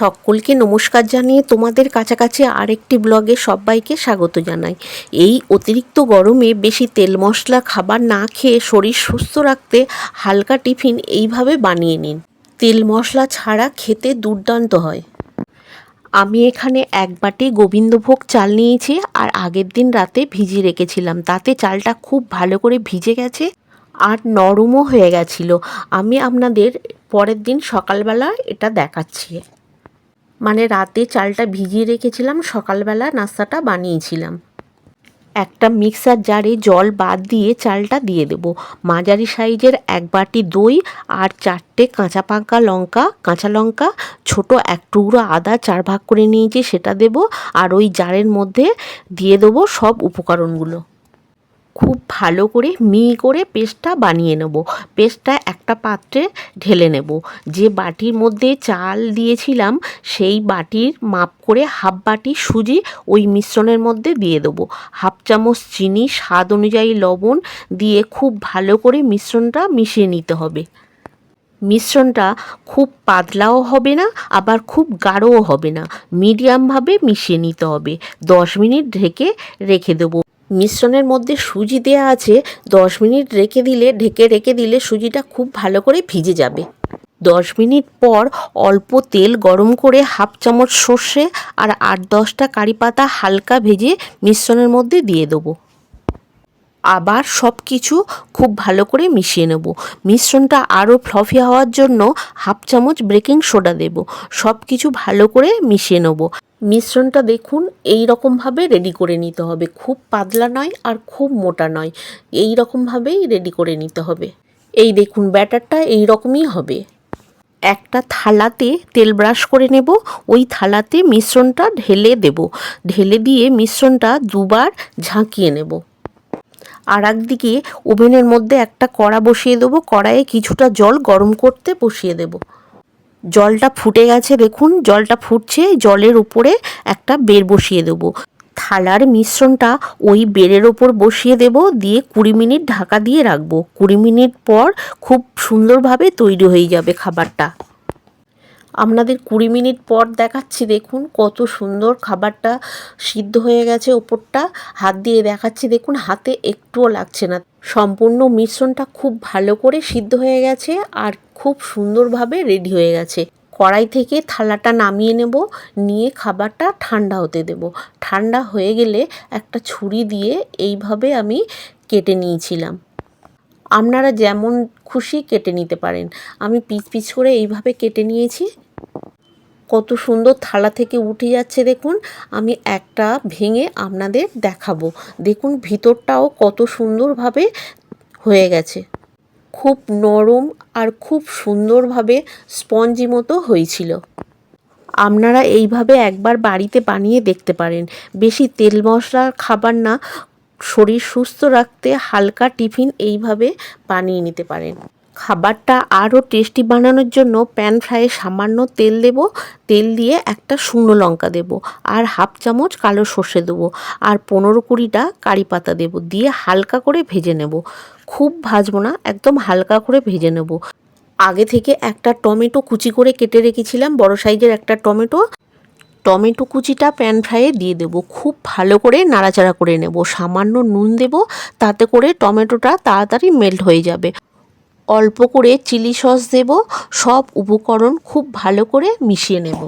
সকলকে নমস্কার জানিয়ে তোমাদের কাছাকাছি আরেকটি ব্লগে সবাইকে স্বাগত জানাই। এই অতিরিক্ত গরমে বেশি তেল মশলা, খাবার না খেয়ে শরীর সুস্থ রাখতে হালকা টিফিন এইভাবে বানিয়ে নিন। তেল মশলা ছাড়া খেতে দুর্দান্ত হয়। আমি এখানে এক বাটি গোবিন্দভোগ চাল নিয়েছি আর আগের দিন রাতে ভিজিয়ে রেখেছিলাম। তাতে চালটা খুব ভালো করে ভিজে গেছে আর নরমও হয়ে গেছিল। আমি আপনাদের পরের দিন সকালবেলা এটা দেখাচ্ছি। মানে রাতে চালটা ভিজিয়ে রেখেছিলাম, সকালবেলা নাস্তাটা বানিয়েছিলাম। একটা মিক্সার জারে জল বাদ দিয়ে চালটা দিয়ে দেব। মাঝারি সাইজের এক বাটি দই আর চারটে কাঁচা পাকা লঙ্কা, কাঁচা লঙ্কা, ছোট এক টুকরো আদা চার ভাগ করে নিয়েছি, সেটা দেব। আর ওই জারের মধ্যে দিয়ে দেবো সব উপকরণগুলো। খুব ভালো করে মিহি করে পেস্টটা বানিয়ে নেব। পেস্টটা একটা পাত্রে ঢেলে নেব। যে বাটির মধ্যে চাল দিয়েছিলাম, সেই বাটির মাপ করে হাফ বাটি সুজি ওই মিশ্রণের মধ্যে দিয়ে দেবো। হাফ চামচ চিনি, স্বাদ অনুযায়ী লবণ দিয়ে খুব ভালো করে মিশ্রণটা মিশিয়ে নিতে হবে। মিশ্রণটা খুব পাতলাও হবে না, আবার খুব গাঢ়ও হবে না। মিডিয়ামভাবে মিশিয়ে নিতে হবে। দশ মিনিট ঢেকে রেখে দেবো। মিশ্রণের মধ্যে সুজি দেয়া আছে, দশ মিনিট রেখে দিলে, ঢেকে রেখে দিলে সুজিটা খুব ভালো করে ভিজে যাবে। দশ মিনিট পর অল্প তেল গরম করে হাফ চামচ সর্ষে আর আট দশটা কারি পাতা হালকা ভেজে মিশ্রণের মধ্যে দিয়ে দেবো। আবার সব কিছু খুব ভালো করে মিশিয়ে নেব। মিশ্রণটা আরও ফ্লফি হওয়ার জন্য হাফ চামচ বেকিং সোডা দেব। সব কিছু ভালো করে মিশিয়ে নেব। মিশ্রণটা দেখুন এই রকমভাবে রেডি করে নিতে হবে। খুব পাতলা নয় আর খুব মোটা নয়। এই রকমভাবেই রেডি করে নিতে হবে। এই দেখুন, ব্যাটারটা এই রকমই হবে। একটা থালাতে তেল ব্রাশ করে নেব। ওই থালাতে মিশ্রণটা ঢেলে দেব। ঢেলে দিয়ে মিশ্রণটা দুবার ঝাঁকিয়ে নেব। আর একদিকে ওভেনের মধ্যে একটা কড়া বসিয়ে দেবো, কড়াইয়ে কিছুটা জল গরম করতে বসিয়ে দেবো। জলটা ফুটে গেছে দেখুন, জলটা ফুটছে, জলের উপরে একটা বের বসিয়ে দেবো। থালার মিশ্রণটা ওই বেরের ওপর বসিয়ে দেব, দিয়ে কুড়ি মিনিট ঢাকা দিয়ে রাখব। কুড়ি মিনিট পর খুব সুন্দরভাবে তৈরি হয়ে যাবে খাবারটা। আপনাদের কুড়ি মিনিট পর দেখাচ্ছি, দেখুন কত সুন্দর খাবারটা সিদ্ধ হয়ে গেছে ওপরটা। হাত দিয়ে দেখাচ্ছি, দেখুন হাতে একটুও লাগছে না। সম্পূর্ণ মিশ্রণটা খুব ভালো করে সিদ্ধ হয়ে গেছে আর খুব সুন্দরভাবে রেডি হয়ে গেছে। কড়াই থেকে থালাটা নামিয়ে নেব, নিয়ে খাবারটা ঠান্ডা হতে দেব। ঠান্ডা হয়ে গেলে একটা ছুরি দিয়ে এইভাবে আমি কেটে নিয়েছিলাম। আপনারা যেমন খুশি কেটে নিতে পারেন। আমি পিচ পিচ করে এইভাবে কেটে নিয়েছি। কত সুন্দর থালা থেকে উঠে যাচ্ছে দেখুন। আমি একটা ভেঙে আপনাদের দেখাবো। দেখুন ভিতরটাও কত সুন্দরভাবে হয়ে গেছে। খুব নরম আর খুব সুন্দরভাবে স্পঞ্জি মতো হয়েছিল। আপনারা এইভাবে একবার বাড়িতে বানিয়ে দেখতে পারেন। বেশি তেল মশলার খাবার না, শরীর সুস্থ রাখতে হালকা টিফিন এইভাবে বানিয়ে নিতে পারেন। খাবারটা আরও টেস্টি বানানোর জন্য প্যান ফ্রাইয়ে সামান্য তেল দেব। তেল দিয়ে একটা শুকনো লঙ্কা দেব আর হাফ চামচ কালো সর্ষে দেবো আর পনেরো কুড়িটা কারি পাতা দেবো দিয়ে হালকা করে ভেজে নেব। খুব ভাজবো না, একদম হালকা করে ভেজে নেব। আগে থেকে একটা টমেটো কুচি করে কেটে রেখেছিলাম, বড় সাইজের একটা টমেটো। টমেটো কুচিটা প্যান ফ্রাইয়ে দিয়ে দেবো, খুব ভালো করে নাড়াচাড়া করে নেব। সামান্য নুন দেব, তাতে করে টমেটোটা তাড়াতাড়ি মেল্ট হয়ে যাবে। অল্প করে চিলি সস দেব। সব উপকরণ খুব ভালো করে মিশিয়ে নেব।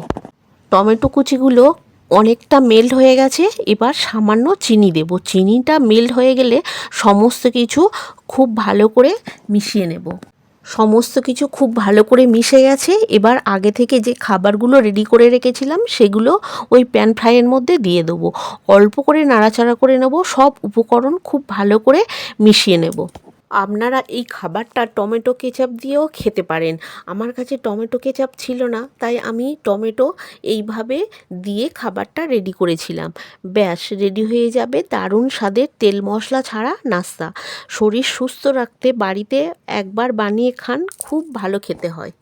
টমেটো কুচিগুলো অনেকটা মেল্ট হয়ে গেছে। এবার সামান্য চিনি দেব। চিনিটা মেল্ট হয়ে গেলে সমস্ত কিছু খুব ভালো করে মিশিয়ে নেব। সমস্ত কিছু খুব ভালো করে মিশে গেছে। এবার আগে থেকে যে খাবারগুলো রেডি করে রেখেছিলাম, সেগুলো ওই প্যান ফ্রাইয়ের মধ্যে দিয়ে দেবো। অল্প করে নাড়াচাড়া করে নেব। সব উপকরণ খুব ভালো করে মিশিয়ে নেব। আপনারা এই খাবারটা টমেটো কেচাপ দিয়েও খেতে পারেন। আমার কাছে টমেটো কেচাপ ছিল না, তাই আমি টমেটো এইভাবে দিয়ে খাবারটা রেডি করেছিলাম। ব্যাস রেডি হয়ে যাবে দারুণ স্বাদের তেল মশলা ছাড়া নাস্তা। শরীর সুস্থ রাখতে বাড়িতে একবার বানিয়ে খান, খুব ভালো খেতে হয়।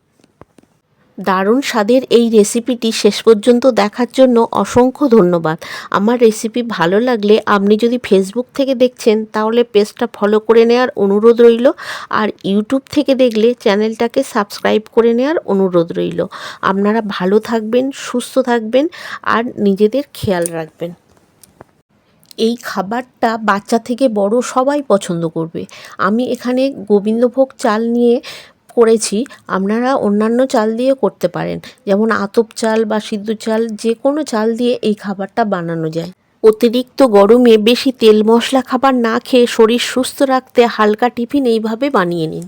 দারুণ স্বাদের এই রেসিপিটি শেষ পর্যন্ত দেখার জন্য অসংখ্য ধন্যবাদ। আমার রেসিপি ভালো লাগলে আপনি যদি ফেসবুক থেকে দেখছেন, তাহলে পেজটা ফলো করে নেওয়ার অনুরোধ রইল। আর ইউটিউব থেকে দেখলে চ্যানেলটাকে সাবস্ক্রাইব করে নেওয়ার অনুরোধ রইল। আপনারা ভালো থাকবেন, সুস্থ থাকবেন, আর নিজেদের খেয়াল রাখবেন। এই খাবারটা বাচ্চা থেকে বড় সবাই পছন্দ করবে। আমি এখানে গোবিন্দভোগ চাল নিয়ে করেছি, আপনারা অন্যান্য চাল দিয়ে করতে পারেন। যেমন আতপ চাল বা সিদ্ধ চাল যে কোনো চাল দিয়ে এই খাবারটা বানানো যায়। অতিরিক্ত গরমে বেশি তেল মশলা খাবার না খেয়ে শরীর সুস্থ রাখতে হালকা টিফিন এইভাবে বানিয়ে নিন।